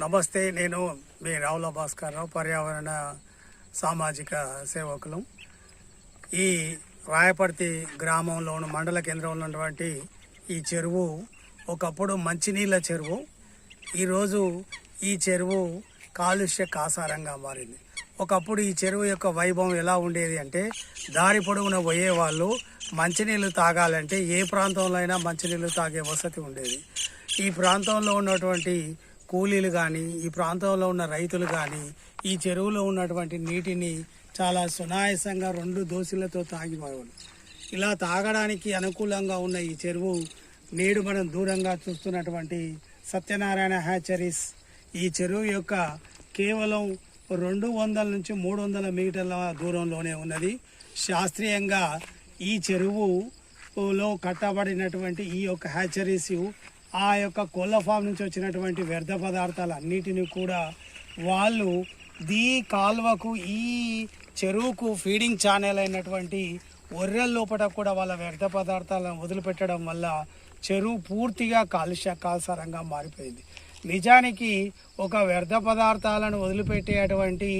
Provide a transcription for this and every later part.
నమస్తే నేను మీ రావుల భాస్కర్ రావు పర్యావరణ సామాజిక సేవకులు. ఈ రాయపర్తి గ్రామంలోను మండల కేంద్రంలో ఉన్నటువంటి ఈ చెరువు ఒకప్పుడు మంచినీళ్ళ చెరువు. ఈరోజు ఈ చెరువు కాలుష్య కాసారంగా మారింది. ఒకప్పుడు ఈ చెరువు యొక్క వైభవం ఎలా ఉండేది అంటే దారి పొడవున పోయే వాళ్ళు మంచినీళ్ళు తాగాలంటే ఏ ప్రాంతంలో అయినా మంచినీళ్ళు తాగే వసతి ఉండేది. ఈ ప్రాంతంలో ఉన్నటువంటి కూలీలు కానీ ఈ ప్రాంతంలో ఉన్న రైతులు కానీ ఈ చెరువులో ఉన్నటువంటి నీటిని చాలా సునాయాసంగా రెండు దోశలతో తాగిపోయేవాళ్ళు ఇలా తాగడానికి అనుకూలంగా ఉన్న ఈ చెరువు నేడు మనం దూరంగా చూస్తున్నటువంటి సత్యనారాయణ హ్యాచరీస్. ఈ చెరువు యొక్క కేవలం రెండు వందల నుంచి మూడు వందల మీటర్ల దూరంలోనే ఉన్నది. శాస్త్రీయంగా ఈ చెరువులో కట్టబడినటువంటి ఈ యొక్క హ్యాచరీస్ ఆ యొక్క కోళ్ళ ఫామ్ నుంచి వచ్చినటువంటి వ్యర్థ పదార్థాలన్నిటిని కూడా వాళ్ళు దీ కాలువకు ఈ చెరువుకు ఫీడింగ్ ఛానల్ అయినటువంటి ఒర్రెల లోపల కూడా వాళ్ళ వ్యర్థ పదార్థాలను వదిలిపెట్టడం వల్ల చెరువు పూర్తిగా కాలుష్య కాల్సారంగా మారిపోయింది. నిజానికి ఒక వ్యర్థ పదార్థాలను వదిలిపెట్టేటువంటి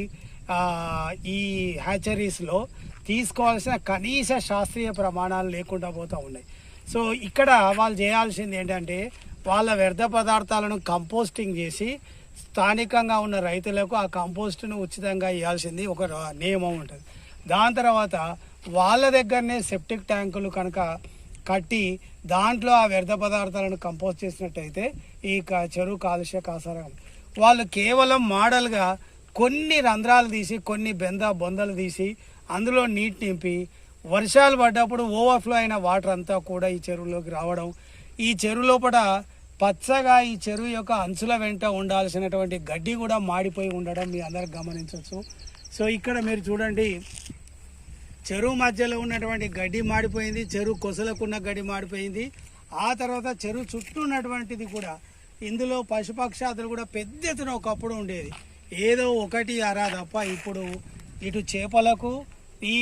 ఈ హ్యాచరీస్లో తీసుకోవాల్సిన కనీస శాస్త్రీయ ప్రమాణాలు లేకుండా పోతూ ఉన్నాయి. సో ఇక్కడ వాళ్ళు చేయాల్సింది ఏంటంటే వాళ్ళ వ్యర్థ పదార్థాలను కంపోస్టింగ్ చేసి స్థానికంగా ఉన్న రైతులకు ఆ కంపోస్ట్ను ఉచితంగా ఇవ్వాల్సింది ఒక నియమం ఉంటుంది. దాని తర్వాత వాళ్ళ దగ్గరనే సెప్టిక్ ట్యాంకులు కనుక కట్టి దాంట్లో ఆ వ్యర్థ పదార్థాలను కంపోజ్ చేసినట్టయితే ఈ క- చెరువు కాలుష్య కాసారం. వాళ్ళు కేవలం మోడల్గా కొన్ని రంధ్రాలు తీసి కొన్ని బెంద బొందలు తీసి అందులో నీటి నింపి వర్షాలు పడ్డప్పుడు ఓవర్ఫ్లో అయిన వాటర్ అంతా కూడా ఈ చెరువులోకి రావడం ఈ చెరువు లోపల పచ్చగా ఈ చెరువు యొక్క అంచుల వెంట ఉండాల్సినటువంటి గడ్డి కూడా మాడిపోయి ఉండడం మీ అందరు గమనించవచ్చు. సో ఇక్కడ మీరు చూడండి చెరువు మధ్యలో ఉన్నటువంటి గడ్డి మాడిపోయింది చెరువు కొసలకున్న గడ్డి మాడిపోయింది. ఆ తర్వాత చెరువు చుట్టూ ఉన్నటువంటిది కూడా ఇందులో పశుపక్షాదులు కూడా పెద్ద ఎత్తున ఒకప్పుడు ఉండేది. ఏదో ఒకటి అరా తప్ప ఇప్పుడు ఇటు చేపలకు ఈ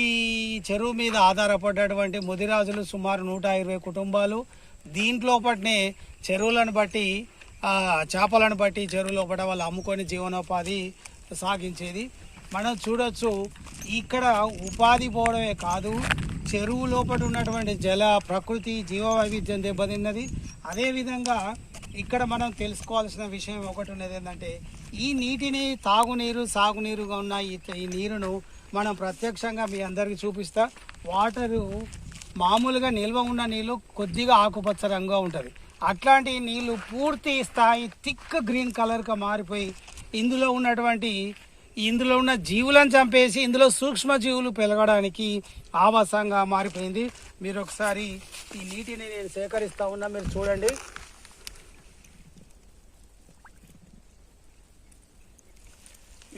చెరువు మీద ఆధారపడ్డటువంటి ముదిరాజులు సుమారు నూట ఇరవై కుటుంబాలు. దీంట్లోపట్నే చెరువులను బట్టి చేపలను బట్టి చెరువు లోపల వాళ్ళు అమ్ముకొని జీవనోపాధి సాగించేది. మనం చూడొచ్చు ఇక్కడ ఉపాధి పోవడమే కాదు చెరువు లోపల ఉన్నటువంటి జల ప్రకృతి జీవ వైవిధ్యం దెబ్బతిన్నది అదేవిధంగా ఇక్కడ మనం తెలుసుకోవాల్సిన విషయం ఒకటి ఉన్నది ఏంటంటే ఈ నీటిని తాగునీరు సాగునీరుగా ఉన్న ఈ నీరును మనం ప్రత్యక్షంగా మీ అందరికీ చూపిస్తా. వాటరు మామూలుగా నిల్వ ఉన్న నీళ్ళు కొద్దిగా ఆకుపచ్చ రంగుగా ఉంటుంది. అట్లాంటి నీళ్ళు పూర్తి స్థాయి థిక్ గ్రీన్ కలర్గా మారిపోయి ఇందులో ఉన్నటువంటి ఇందులో ఉన్న జీవులను చంపేసి ఇందులో సూక్ష్మ జీవులు పెరగడానికి ఆవాసంగా మారిపోయింది. మీరు ఒకసారి ఈ నీటిని నేను సేకరిస్తా ఉన్నా మీరు చూడండి.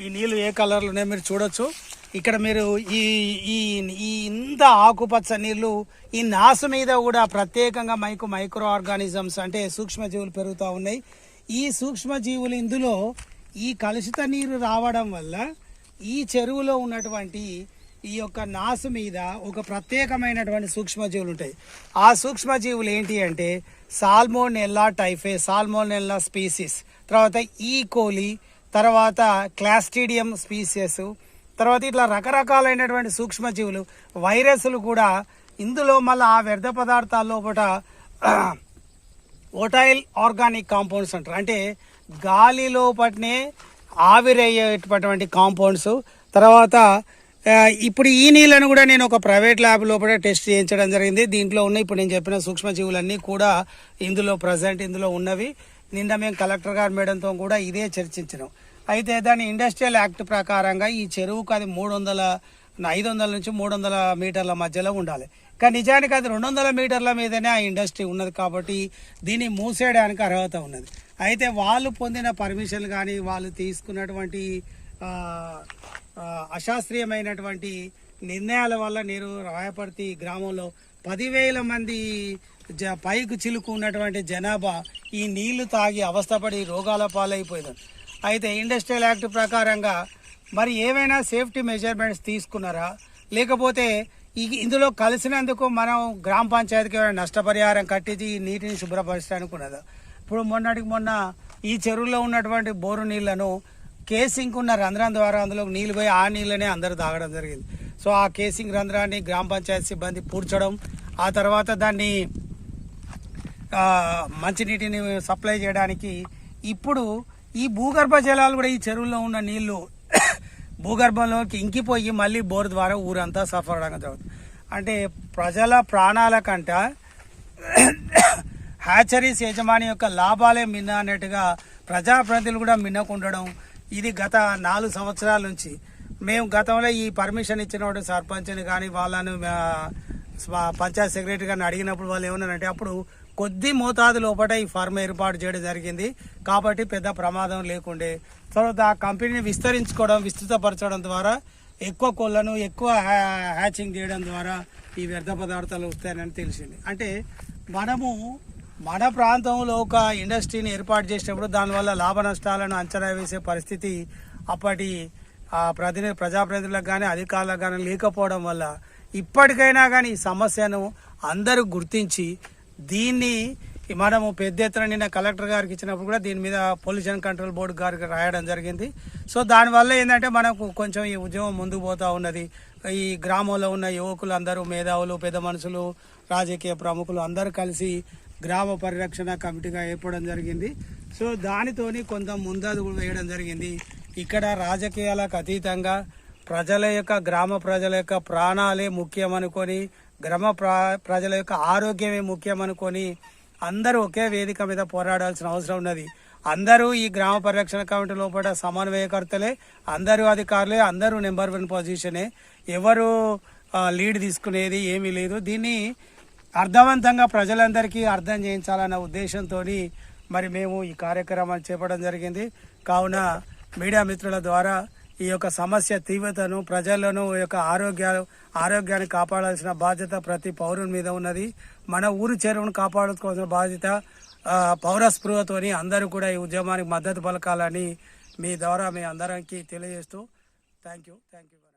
ఈ నీళ్ళు ఏ కలర్లు ఉన్నాయో మీరు చూడొచ్చు. ఇక్కడ మీరు ఈ ఈ ఈ ఇంత ఆకుపచ్చ నీళ్ళు ఈ నాసు మీద కూడా ప్రత్యేకంగా మైకు మైక్రో ఆర్గానిజమ్స్ అంటే సూక్ష్మజీవులు పెరుగుతూ ఉన్నాయి. ఈ సూక్ష్మజీవులు ఇందులో ఈ కలుషిత నీరు రావడం వల్ల ఈ చెరువులో ఉన్నటువంటి ఈ యొక్క నాసు మీద ఒక ప్రత్యేకమైనటువంటి సూక్ష్మజీవులు ఉంటాయి. ఆ సూక్ష్మజీవులు ఏంటి అంటే సాల్మోనెల్లా టైఫే సాల్మోనెల్లా స్పీసీస్ తర్వాత ఈ కోలి తర్వాత క్లాస్టీడియం స్పీసియస్ తర్వాత ఇట్లా రకరకాలైనటువంటి సూక్ష్మజీవులు వైరస్లు కూడా ఇందులో మళ్ళీ ఆ వ్యర్థ పదార్థాల లోపల ఓటైల్ ఆర్గానిక్ కాంపౌండ్స్ అంటారు. అంటే గాలి లోపటనే ఆవిరయ్యేటటువంటి కాంపౌండ్స్. తర్వాత ఇప్పుడు ఈ నీళ్ళను కూడా నేను ఒక ప్రైవేట్ ల్యాబ్ లోపల టెస్ట్ చేయించడం జరిగింది. దీంట్లో ఉన్న ఇప్పుడు నేను చెప్పిన సూక్ష్మజీవులన్నీ కూడా ఇందులో ప్రజెంట్ ఇందులో ఉన్నవి. నిన్న మేము కలెక్టర్ గారు మేడంతో కూడా ఇదే చర్చించినాం. అయితే దాని ఇండస్ట్రియల్ యాక్ట్ ప్రకారంగా ఈ చెరువుకు అది మూడు వందల ఐదు వందల నుంచి మూడు వందల మీటర్ల మధ్యలో ఉండాలి. కానీ నిజానికి అది రెండు వందల మీటర్ల మీదనే ఆ ఇండస్ట్రీ ఉన్నది కాబట్టి దీన్ని మూసేయడానికి అర్హత ఉన్నది. అయితే వాళ్ళు పొందిన పర్మిషన్ కానీ వాళ్ళు తీసుకున్నటువంటి అశాస్త్రీయమైనటువంటి నిర్ణయాల వల్ల నేను రాయపర్తి గ్రామంలో పదివేల మంది జ పైకి చిలుకు ఉన్నటువంటి జనాభా ఈ నీళ్ళు తాగి అవస్థపడి రోగాల పాలైపోయింది. అయితే ఇండస్ట్రియల్ యాక్ట్ ప్రకారంగా మరి ఏమైనా సేఫ్టీ మెజర్మెంట్స్ తీసుకున్నారా? లేకపోతే ఈ ఇందులో కలిసినందుకు మనం గ్రామ పంచాయతీకి ఏమైనా నష్టపరిహారం కట్టించి ఈ నీటిని శుభ్రపరచడానికి ఉన్నదా ఇప్పుడు మొన్నటికి మొన్న ఈ చెరువులో ఉన్నటువంటి బోరు నీళ్ళను కేసింగ్ ఉన్న రంధ్రం ద్వారా అందులో నీళ్ళు పోయి ఆ నీళ్ళనే అందరూ తాగడం జరిగింది. సో ఆ కేసింగ్ రంధ్రాన్ని గ్రామ పంచాయతీ సిబ్బంది పూడ్చడం ఆ తర్వాత దాన్ని మంచినీటిని సప్లై చేయడానికి ఇప్పుడు ఈ భూగర్భ జలాలు కూడా ఈ చెరువులో ఉన్న నీళ్ళు భూగర్భంలోకి ఇంకిపోయి మళ్ళీ బోర్ ద్వారా ఊరంతా సఫర్ అవడం జరుగుతుంది. అంటే ప్రజల ప్రాణాల కంట హ్యాచరీస్ యజమాని యొక్క లాభాలే మిన్న అన్నట్టుగా ప్రజాప్రతినిధులు కూడా మిన్నకుండడం ఇది గత నాలుగు సంవత్సరాల నుంచి. మేము గతంలో ఈ పర్మిషన్ ఇచ్చినప్పుడు సర్పంచ్ని కానీ వాళ్ళను పంచాయత్ సెక్రటరీ గారిని అడిగినప్పుడు వాళ్ళు ఏమన్నారంటే అప్పుడు కొద్ది మోతాదు లోపల ఈ ఫార్మ్ ఏర్పాటు చేయడం జరిగింది. కాబట్టి పెద్ద ప్రమాదం లేకుండే. తర్వాత ఆ కంపెనీని విస్తరించుకోవడం విస్తృతపరచడం ద్వారా ఎక్కువ కోళ్ళను ఎక్కువ హ్యా- హ్యాచింగ్ చేయడం ద్వారా ఈ వ్యర్థ పదార్థాలు వస్తాయని తెలిసింది. అంటే మనము మన ప్రాంతంలో ఒక ఇండస్ట్రీని ఏర్పాటు చేసినప్పుడు దానివల్ల లాభ నష్టాలను అంచనా వేసే పరిస్థితి అప్పటి ప్రతిని ప్రతినిధి ప్రజాప్రతినిధులకు కానీ అధికారులకు కానీ లేకపోవడం వల్ల ఇప్పటికైనా కానీ ఈ సమస్యను అందరూ గుర్తించి దీన్ని మనము పెద్ద ఎత్తున నిన్న కలెక్టర్ గారికి ఇచ్చినప్పుడు కూడా దీని మీద పొల్యూషన్ కంట్రోల్ బోర్డు గారికి రాయడం జరిగింది. సో దానివల్ల ఏంటంటే మనకు కొంచెం ఈ ఉద్యమం ముందుకు పోతా ఉన్నది. ఈ గ్రామంలో ఉన్న యువకులు అందరూ మేధావులు పెద్ద మనుషులు రాజకీయ ప్రముఖులు అందరూ కలిసి గ్రామ పరిరక్షణ కమిటీగా ఏర్పడడం జరిగింది. సో దానితోని కొంత ముందడుగు వేయడం జరిగింది. ఇక్కడ రాజకీయాలకు అతీతంగా ప్రజల యొక్క గ్రామ ప్రజల యొక్క ప్రాణాలే ముఖ్యమనుకొని గ్రామ ప్ర- ప్రజల యొక్క ఆరోగ్యమే ముఖ్యమనుకొని అందరూ ఒకే వేదిక మీద పోరాడాల్సిన అవసరం ఉన్నది. అందరూ ఈ గ్రామ పరిరక్షణ కమిటీ లోపల సమన్వయకర్తలే అందరూ అధికారులే అందరూ నెంబర్ వన్ పొజిషనే. ఎవరు లీడ్ తీసుకునేది ఏమీ లేదు. దీన్ని అర్థవంతంగా ప్రజలందరికీ అర్థం చేయించాలన్న ఉద్దేశంతో మరి మేము ఈ కార్యక్రమాన్ని చేపట్టడం జరిగింది. కావున మీడియా మిత్రుల ద్వారా ఈ యొక్క సమస్య తీవ్రతను ప్రజలను ఈ యొక్క ఆరోగ్య ఆరోగ్యాన్ని కాపాడాల్సిన బాధ్యత ప్రతి పౌరుని మీద ఉన్నది. మన ఊరు చెరువును కాపాడుకోవాల్సిన బాధ్యత పౌర స్పృహతోని అందరూ కూడా ఈ ఉద్యమానికి మద్దతు పలకాలని మీ ద్వారా మీ అందరికి తెలియజేస్తూ థ్యాంక్ యూ థ్యాంక్ యూ